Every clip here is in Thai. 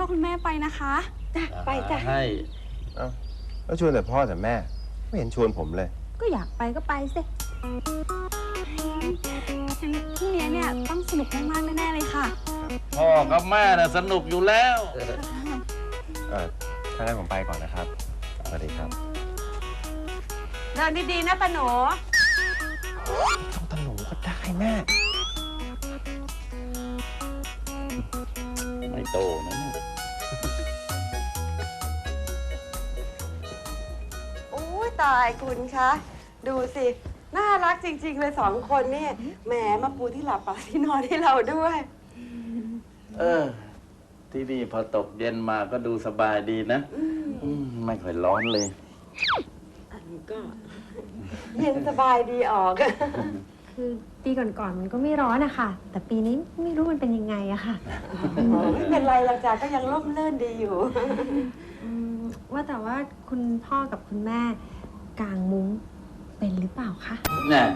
พ่อคุณแม่ไปนะคะจ้ะไปจ้ะ ให้เอ้าแล้วชวนแต่พ่อแต่แม่ ไม่เห็นชวนผมเลย ก็อยากไปก็ไปสิงั้นพรุ่งนี้เนี่ยต้องสนุกมากๆแน่ๆเลยค่ะ พ่อกับแม่น่ะสนุกอยู่แล้ว เออถ้างั้นผมไปก่อนนะครับ สวัสดีครับ เดินดีๆนะตาหนู ต้องตะหนูก็ได้แม่ ไม่โตนะ ตายคุณคะ ดูสิ น่ารักจริง ๆ เลยสองคนนี่ แหมมาปูที่หลับปากที่นอนให้เราด้วย เออ ที่นี่พอตกเย็นมาก็ดูสบายดีนะอืมไม่ค่อยร้อนเลย อันนี้ก็ เย็นสบายดีออก คือปีก่อนๆมันก็ไม่ร้อนอะค่ะ แต่ปีนี้ไม่รู้มันเป็นยังไงอะค่ะไม่เป็นไรหรอกจ้ะก็ยังร่มเรื่นดีอยู่ อืมว่าแต่ว่าคุณพ่อกับคุณแม่ กางมุ้งเป็นหรือเปล่าคะเนี่ย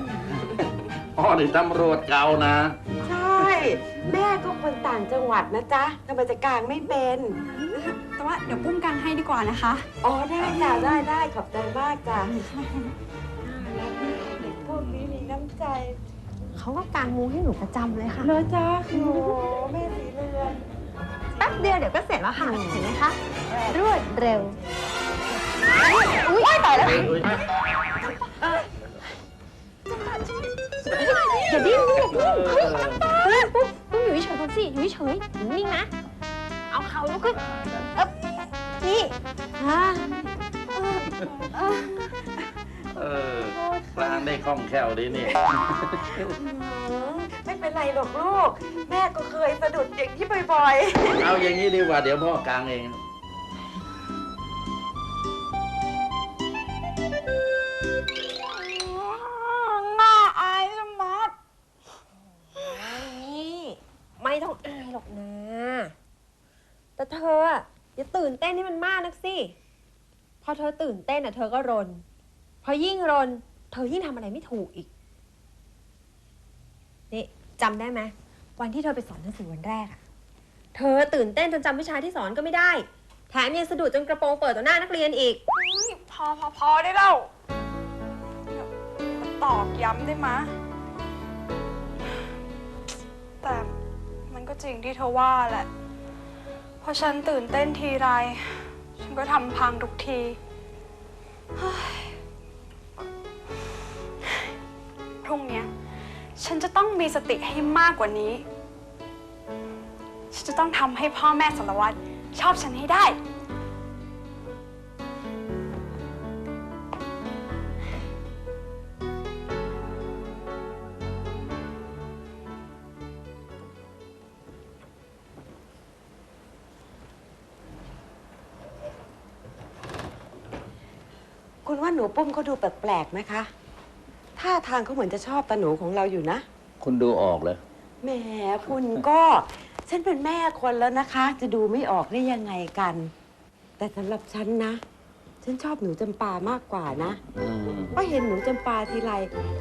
พ่อนี่ตำรวจเก่านะ ใช่ แม่ก็คนต่างจังหวัดนะจ๊ะทำไมจะกลางไม่เป็น แต่ว่าเดี๋ยวปุ้มกางให้ดีกว่านะคะ อ๋อได้จ้ะได้ได้ขอบใจมากจ้ะเด็กพวกนี้มีน้ำใจ เขาก็กางมุ้งให้หนูประจำเลยค่ะเนอะจ้ะโอ้แม่สีเรือน แป๊บเดียวเดี๋ยวก็เสร็จแล้วค่ะเห็นไหมคะ รวดเร็ว อุ้ยตายแล้วอย่าดิ้นลูกเฮ้ยเฮ้ยปุ๊บปุ๊บอยู่เฉยๆก่อนสิอยู่เฉยๆนิ่งๆนะ เอาเขาลุกขึ้นเอ๊บนี่อ่าเออปลางได้คล่องแคล่วดีนี่ อืมไม่เป็นไรหรอกลูก แม่ก็เคยสะดุดอย่างนี้บ่อยเอาอย่างนี้ดีกว่าเดี๋ยวพ่อกลางเอง เธออะอย่าตื่นเต้นให้มันมากนักสิ พอเธอตื่นเต้นอะเธอก็รน พอยิ่งรน เธอยิ่งทำอะไรไม่ถูกอีก นี่จำได้ไหมวันที่เธอไปสอนหนังสือวันแรกอะเธอตื่นเต้นจนจำวิชาที่สอนก็ไม่ได้ แถมยังสะดุดจนกระโปรงเปิดต่อหน้านักเรียนอีกพอพอพอได้แล้วตอกย้ำได้ไหมะ แต่มันก็จริงที่เธอว่าแหละ พอฉันตื่นเต้นทีไร ฉันก็ทำพังทุกทีเฮ้ยพรุ่งเนี้ยฉันจะต้องมีสติให้มากกว่านี้ ฉันจะต้องทำให้พ่อแม่สารวัตรชอบฉันให้ได้ ปุ้มเขาดูแปลกๆไหมคะ ท่าทางเขาเหมือนจะชอบตาหนูของเราอยู่นะ คุณดูออกเลยแหมคุณก็ ฉันเป็นแม่คนแล้วนะคะ จะดูไม่ออกได้ยังไงกัน แต่สำหรับฉันนะ ฉันชอบหนูจำปามากกว่านะอืมก็เห็นหนูจำปาทีไร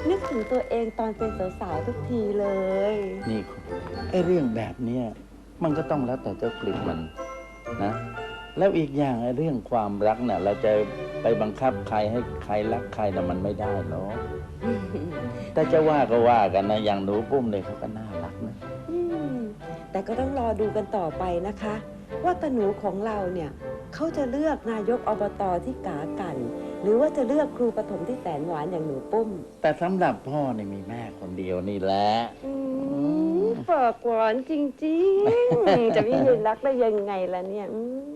นึกถึงตัวเองตอนเป็นสาวๆทุกทีเลยนี่ไอ้เรื่องแบบเนี้ยมันก็ต้องแล้วแต่เจ้ากลิ่นมันนะ แล้วอีกอย่างไอ้เรื่องความรักน่ะเราจะ ไปบังคับใครให้ใครรักใครน่ะมันไม่ได้หรอกแต่จะว่าก็ว่ากันนะอย่างหนูปุ้มเนี่ยเขาก็น่ารักนะอืมแต่ก็ต้องรอดูกันต่อไปนะคะ ว่าตาหนูของเราเนี่ยเขาจะเลือกนายกอบตที่กากัน หรือว่าจะเลือกครูปฐมที่แสนหวานอย่างหนูปุ้ม แต่สำหรับพ่อเนี่ยมีแม่คนเดียวนี่แหละ อืมฝากหวานจริงๆ จะไม่ยืนรักได้ยังไงล่ะเนี่ยอืม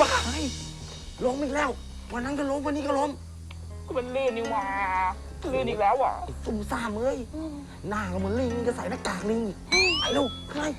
บ้าไงล้มอีกแล้ว วันนั้นก็ล้มวันนี้ก็ล้มก็มันลื่นนี่หว่า ลื่นอีกแล้วอะ สุ่มซ่ามเอ้ยหน้าก็เหมือนลิงจะใส่หน้ากากลิงอีกไปลูกขึ้น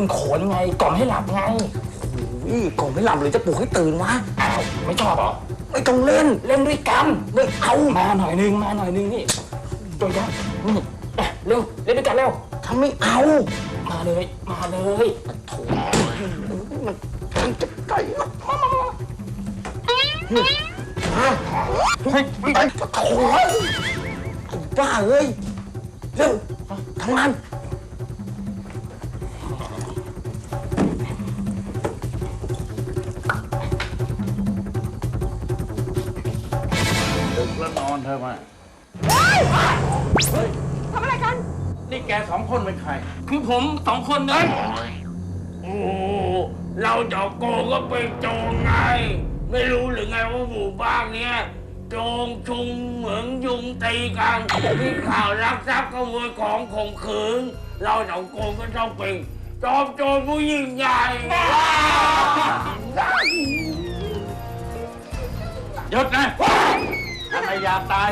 เล่นโขนไงกล่อมให้หลับไงนี่ก่อนไม่หลับหรือจะปลุกให้ตื่นวะอ้าวไม่ชอบเหรอไม่ต้องเล่นเล่นด้วยกันไม่เอามาหน่อยนึงมาหน่อยนึงนี่ตัวยักษ์นี่อะเร็วเล่นด้วยกันเร็วทำไม่เอา มาเลยมาเลยมันมันจะไกลมากมามามาเฮ้ยไปโถ่ไอ้บ้าเอ้ยเร็วทำงาน ธอะมา ทำอะไรกัน นี่แกสองคนเป็นใคร คือผมสองคนนะโอ้เราเจ้าโกงก็เป็นโจงไง ไม่รู้หรือไงว่าหมู่บ้านเนี้ยโจงชุมเหมืองยุงตีกันมีข่าวลักทรัพย์ขโมยของข่มขืน เราเจ้าโกงก็ต้องเป็นจอมโจรผู้ยิ่งใหญ่หยุดนะถ้า ไม่อยากตาย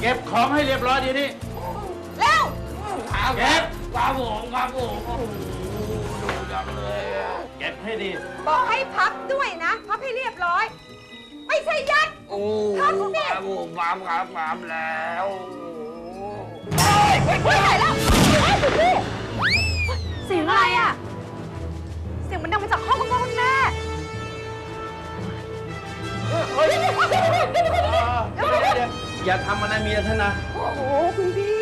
เก็บของให้เรียบร้อยดีนี่ครับเก็บครับผมครับผมโอ้โหดูจังเลยอะเก็บให้ดี บอกให้พับด้วยนะ พับให้เรียบร้อย ไม่ใช่ยัด โอ้ครับผมเนี่ยครับผมครับครับครับแล้วไม่ไหวแล้วเสียงอะไรอะ เสียงมันดังมาจากห้องคุณพ่อคุณแม่ เดี๋ยวเดี๋ยวเดี๋ยวอย่าทำมันนะเมียท่านนะ โอ้โห คุณพี่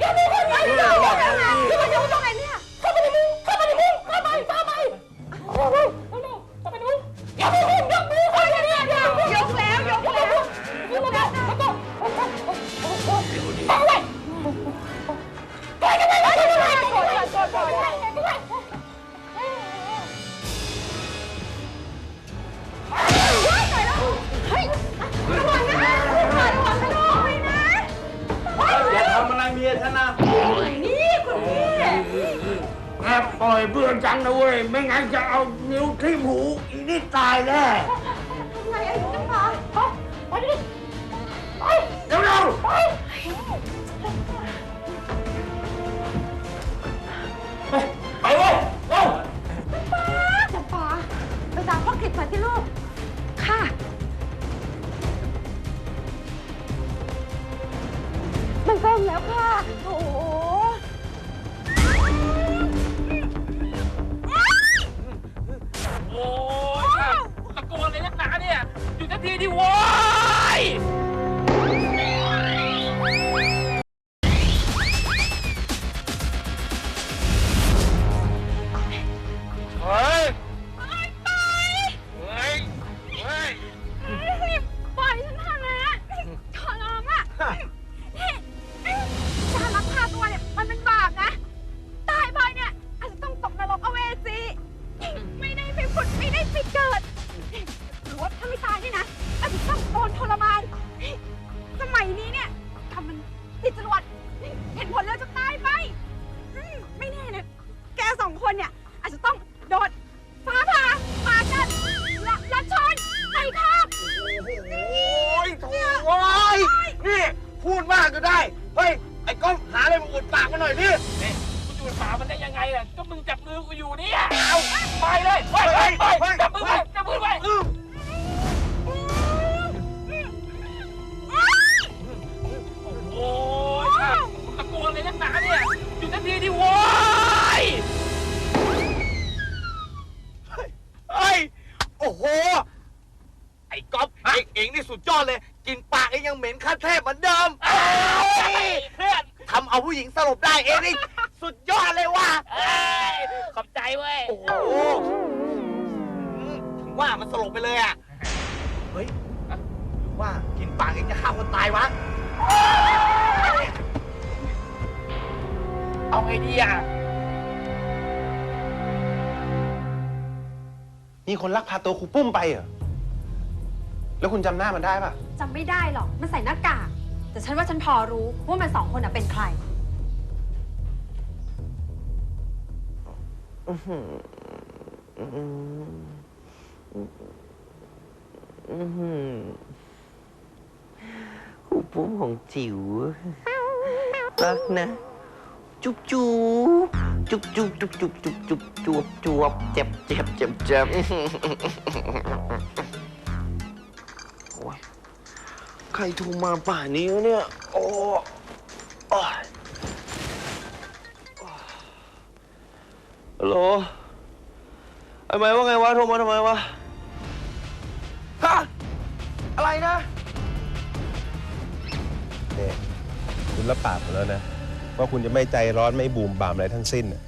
อย่าดูคนนี้อย่าดูคนนี้อย่าดูตรงไหนเนี่ย อยู่ทั ว่ามันสลบไปเลยอะ เฮ้ยหรือว่ากินปากเองจะฆ่าคนตายวะ เอาไงดีอะ มีคนลักพาตัวครูปุ้มไปเหรอ แล้วคุณจำหน้ามันได้ปะจำไม่ได้หรอก มันใส่หน้ากาก แต่ฉันว่าฉันพอรู้ว่ามันสองคนน่ะเป็นใคร อื้อหืออืมอื้อ หูปุ้มของจิ๋วรักนะ จุ๊บจุ๊บจุ๊บจุ๊บจุ๊บจุ๊บจุ๊บจุ๊บจุ๊บจุ๊บเจ็บเจ็บเจ็บเจ็บโอ้ยใครโทรมาป่านนี้วะเนี่ย โอ้ฮัลโหลไอ้ไหมว่าไงวะ โทรมาทำไมวะ ฮะ อะไรนะ เนี่ยคุณรับปากผมแล้วนะ ว่าคุณจะไม่ใจร้อนไม่บูมบามอะไรทั้งสิ้นน่ะ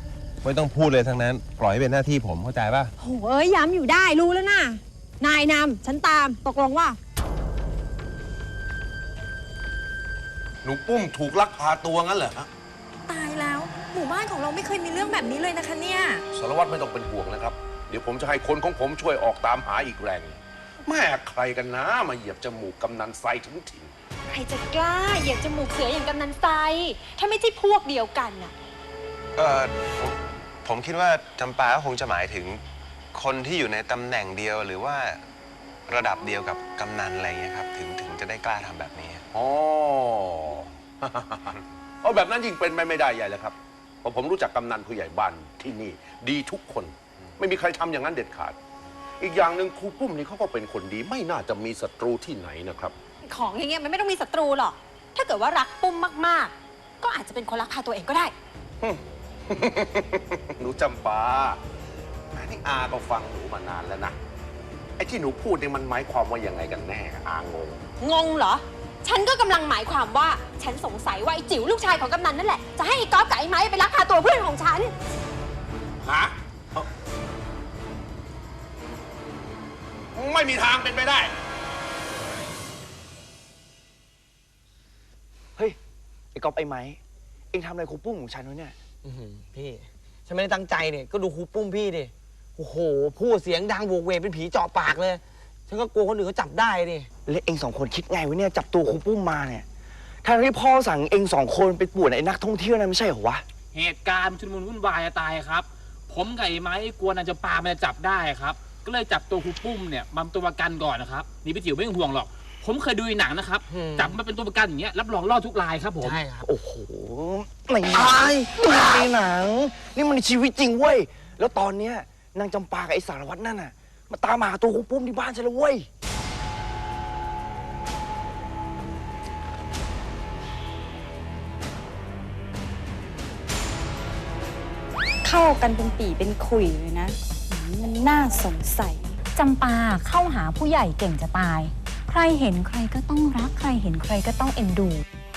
ไม่ต้องพูดเลยทั้งนั้น ปล่อยให้เป็นหน้าที่ผมเข้าใจป่ะ โหเอ้ยย้ำอยู่ได้รู้แล้วนะนายนำฉันตามตกลงว่า หนูปุ้มถูกลักพาตัวงั้นเหรอฮะตายแล้ว หมู่บ้านของเราไม่เคยมีเรื่องแบบนี้เลยนะคะเนี่ย สารวัตรไม่ต้องเป็นห่วงนะครับ เดี๋ยวผมจะให้คนของผมช่วยออกตามหาอีกแรง แม่ใครกันนะมาเหยียบจมูกกำนันไซถึงถิ่นใครจะกล้าเหยียบจมูกเสืออย่างกำนันไซถ้าไม่ใช่พวกเดียวกันน่ะ เออผมผมคิดว่าจำปาก็คงจะหมายถึงคนที่อยู่ในตำแหน่งเดียวหรือว่าระดับเดียวกับกำนันอะไรเงี้ยครับ ถึงถึงจะได้กล้าทำแบบนี้ อ๋อ เอาแบบนั้นยิ่งเป็นไปไม่ได้ใหญ่เลยครับเพราะผมรู้จักกำนันผู้ใหญ่บ้านที่นี่ ดีทุกคน ไม่มีใครทำอย่างนั้นเด็ดขาด อีกอย่างหนึ่งครูปุ้มนี่เขาก็เป็นคนดี ไม่น่าจะมีศัตรูที่ไหนนะครับ ของอย่างเงี้ยมันไม่ต้องมีศัตรูหรอก ถ้าเกิดว่ารักปุ้มมากๆ ก็อาจจะเป็นคนรักพาตัวเองก็ได้ หนูจำปาอันนี้อาก็ฟังหนูมานานแล้วนะ ไอ้ที่หนูพูดเนี่ยมันหมายความว่ายังไงกันแน่ อางง งงเหรอ ฉันก็กำลังหมายความว่า ฉันสงสัยว่าไอ้จิ๋วลูกชายของกำนันนั่นแหละ จะให้ไอ้ก๊อฟกับไอ้ไม้ไปลักพาตัวเพื่อนของฉัน ฮะ ไม่มีทางเป็นไปได้ เฮ้ย ไอ้ก๊อฟไอ้ไม้เอ็งทำอะไรครูปุ้มของฉันวะเนี่ย อื้อหือพี่ ฉันไม่ได้ตั้งใจเนี่ย ก็ดูครูปุ้มพี่ดิ โอ้โห พูดเสียงดังโวกเวกเป็นผีเจาะปากเลย ฉันก็กลัวคนอื่นเขาจับได้ดิ แล้วเอ็งสองคนคิดไงวะเนี่ยจับตัวครูปุ้มมาเนี่ยทางที่พ่อสั่งเอ็งสองคนไปป่วนไอ้นักท่องเที่ยวนั่นไม่ใช่เหรอวะ เหตุการณ์ชุลมุนวุ่นวายจะตายครับ ผมกับไอ้ไม้กลัวนางจะปามันจะจับได้ครับ ก็เลยจับตัวครูปุ้มเนี่ยมาเป็นตัวประกันก่อนนะครับนี่พี่จิ๋วไม่ต้องห่วงหรอก ผมเคยดูในหนังนะครับ อืม จับมาเป็นตัวประกันอย่างเงี้ยรับรองรอดทุกรายครับผมใช่ครับ โอ้โหไม่ไอ้ดูในหนัง นี่มันชีวิตจริงเว้ย แล้วตอนเนี้ยนางจำปากับไอ้สารวัตรนั่นน่ะ มาตามหาตัวครูปุ้มที่บ้านฉันแล้วเว้ย เข้ากันเป็นปีเป็นขุยเลยนะหื มมันน่าสงสัย จำปาเข้าหาผู้ใหญ่เก่งจะตาย ใครเห็นใครก็ต้องรัก ใครเห็นใครก็ต้องเอ็นดู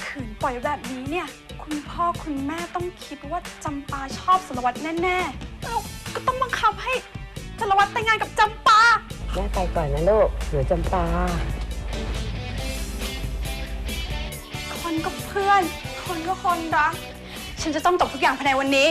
ขืนปล่อยแบบนี้เนี่ย คุณพ่อคุณแม่ต้องคิดว่าจำปาชอบสารวัตรแน่ๆเราก็ต้องบังคับให้สารวัตรแต่งงานกับจำปา แม่ไปก่อนนะลูกหนูจำปา คนก็เพื่อน คนก็คนรัก ฉันจะต้องจบทุกอย่างภายในวันนี้